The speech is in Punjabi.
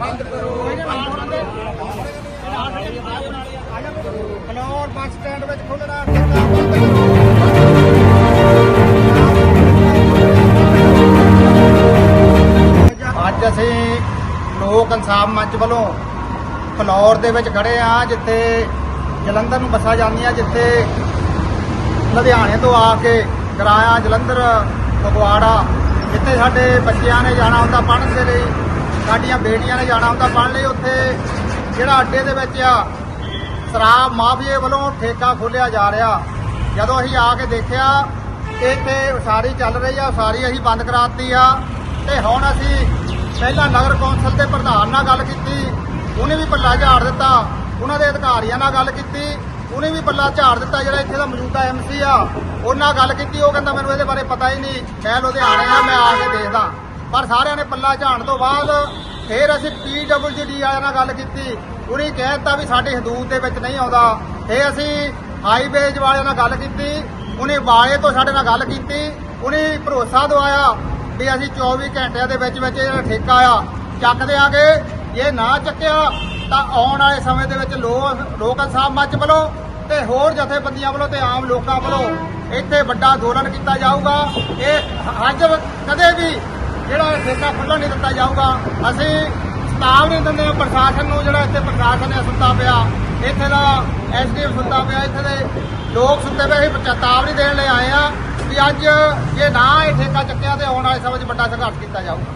ਬੰਦ ਕਰੋ ਫਲੋਰ ਬੱਸ ਸਟੈਂਡ ਵਿੱਚ ਖੁੱਲਣਾ ਬੰਦ ਕਰੋ। ਅੱਜ ਅਸੀਂ ਲੋਕ ਇਨਸਾਫ ਮੰਚ ਵੱਲੋਂ ਫਲੋਰ ਦੇ ਵਿੱਚ ਖੜੇ ਆ ਜਿੱਥੇ ਜਲੰਧਰ ਨੂੰ ਬੱਸਾਂ ਜਾਂਦੀਆਂ, ਜਿੱਥੇ ਲੁਧਿਆਣੇ ਤੋਂ ਆ ਕੇ ਕਿਰਾਇਆ ਜਲੰਧਰ, ਫਗਵਾੜਾ। ਜਿੱਥੇ ਸਾਡੇ ਬੱਚਿਆਂ ਨੇ ਜਾਣਾ ਹੁੰਦਾ ਪੜ੍ਹਨ ਦੇ ਲਈ। ਸਾਡੀਆਂ ਬੇਟੀਆਂ ਨੇ ਜਾਣਾ ਹੁੰਦਾ ਪੜ੍ਹਨ ਲਈ ਉੱਥੇ। ਜਿਹੜਾ ਅੱਡੇ ਦੇ ਵਿੱਚ ਆ, ਸ਼ਰਾਬ ਮਾਫੀਏ ਵੱਲੋਂ ਠੇਕਾ ਖੋਲਿਆ ਜਾ ਰਿਹਾ। ਜਦੋਂ ਅਸੀਂ ਆ ਕੇ ਦੇਖਿਆ ਕਿ ਇੱਥੇ ਉਸਾਰੀ ਚੱਲ ਰਹੀ ਆ, ਉਸਾਰੀ ਅਸੀਂ ਬੰਦ ਕਰਾਤੀ ਆ। ਤੇ ਹੁਣ ਅਸੀਂ ਪਹਿਲਾਂ ਨਗਰ ਕੌਂਸਲ ਦੇ ਪ੍ਰਧਾਨ ਨਾਲ ਗੱਲ ਕੀਤੀ, ਉਹਨੇ ਵੀ ਪੱਲਾ ਝਾੜ ਦਿੱਤਾ। ਉਹਨਾਂ ਦੇ ਅਧਿਕਾਰੀਆਂ ਨਾਲ ਗੱਲ ਕੀਤੀ, ਉਹਨੇ ਵੀ ਪੱਲਾ ਝਾੜ ਦਿੱਤਾ, ਜਿਹੜਾ ਇੱਥੇ ਦਾ ਮੌਜੂਦਾ ਐਮਸੀ ਆ। ਉਹਨਾਂ ਨਾਲ ਗੱਲ ਕੀਤੀ, ਉਹ ਕਹਿੰਦਾ, ਮੈਨੂੰ ਇਹਦੇ ਬਾਰੇ ਪਤਾ ਹੀ ਨਹੀਂ। ਮੈਂ ਲੁਧਿਆਣੇ ਆ, ਮੈਂ ਆ ਕੇ ਦੇਖਦਾ। ਪਰ ਸਾਰਿਆਂ ਨੇ ਪੱਲਾ ਝਾੜਨ ਤੋਂ ਬਾਅਦ ਫਿਰ ਅਸੀਂ ਪੀਡਬਲਯੂਡੀ ਵਾਲਿਆਂ ਨਾਲ ਗੱਲ ਕੀਤੀ। ਉਹਨੇ ਕਹਿ ਦਿੱਤਾ ਵੀ ਸਾਡੀ ਹਦੂਦ ਦੇ ਵਿੱਚ ਨਹੀਂ ਆਉਂਦਾ। ਇਹ ਅਸੀਂ ਹਾਈਵੇਜ ਵਾਲਿਆਂ ਨਾਲ ਗੱਲ ਕੀਤੀ। ਉਹਨੇ ਵਾਲੇ ਤੋਂ ਸਾਡੇ ਨਾਲ ਗੱਲ ਕੀਤੀ। ਉਹਨੇ ਭਰੋਸਾ ਦਵਾਇਆ ਵੀ ਅਸੀਂ 24 ਘੰਟਿਆਂ ਦੇ ਵਿੱਚ ਵਿੱਚ ਜਿਹੜਾ ਠੇਕਾ ਆ। ਚੱਕ ਦਿਆਂਗੇ ਜੇ ਨਾ ਚੱਕਿਆ, ਤਾਂ ਆਉਣ ਵਾਲੇ ਸਮੇਂ ਦੇ ਵਿੱਚ ਲੋਕ ਲੋਕ ਇਨਸਾਫ ਮੰਚ ਵੱਲੋਂ ਤੇ ਹੋਰ ਜਥੇਬੰਦੀਆਂ ਵੱਲੋਂ ਤੇ ਆਮ ਲੋਕਾਂ ਵੱਲੋਂ ਇੱਥੇ ਵੱਡਾ ਅੰਦੋਲਨ ਕੀਤਾ ਜਾਊਗਾ। ਇਹ ਅੱਜ ਕਦੇ ਵੀ ਜਿਹੜਾ ਠੇਕਾ ਖੁੱਲ੍ਹਣ ਨਹੀਂ ਦਿੱਤਾ ਜਾਊਗਾ, ਅਸੀਂ ਸਤਾਵ ਨਹੀਂ ਦਿੰਦੇ, ਪ੍ਰਸ਼ਾਸਨ ਨੂੰ ਜਿਹੜਾ ਇੱਥੇ ਪ੍ਰਸ਼ਾਸਨ ਨੇ ਸੁੱਤਾ ਪਿਆ, ਇੱਥੇ ਦਾ ਐਸਡੀਐਮ ਸੁੱਤਾ ਪਿਆ, ਇੱਥੇ ਦੇ ਲੋਕ ਸੁੱਤੇ ਪਏ, ਅਸੀਂ ਚੇਤਾਵਨੀ ਦੇਣ ਲਈ ਆਏ ਆ ਵੀ ਅੱਜ ਜੇ ਨਾ ਇਹ ਠੇਕਾ ਚੱਕਿਆ ਤੇ ਆਉਣ ਵਾਲੇ ਸਮੇਂ 'ਚ ਵੱਡਾ ਸੰਘਰਸ਼ ਕੀਤਾ ਜਾਊਗਾ।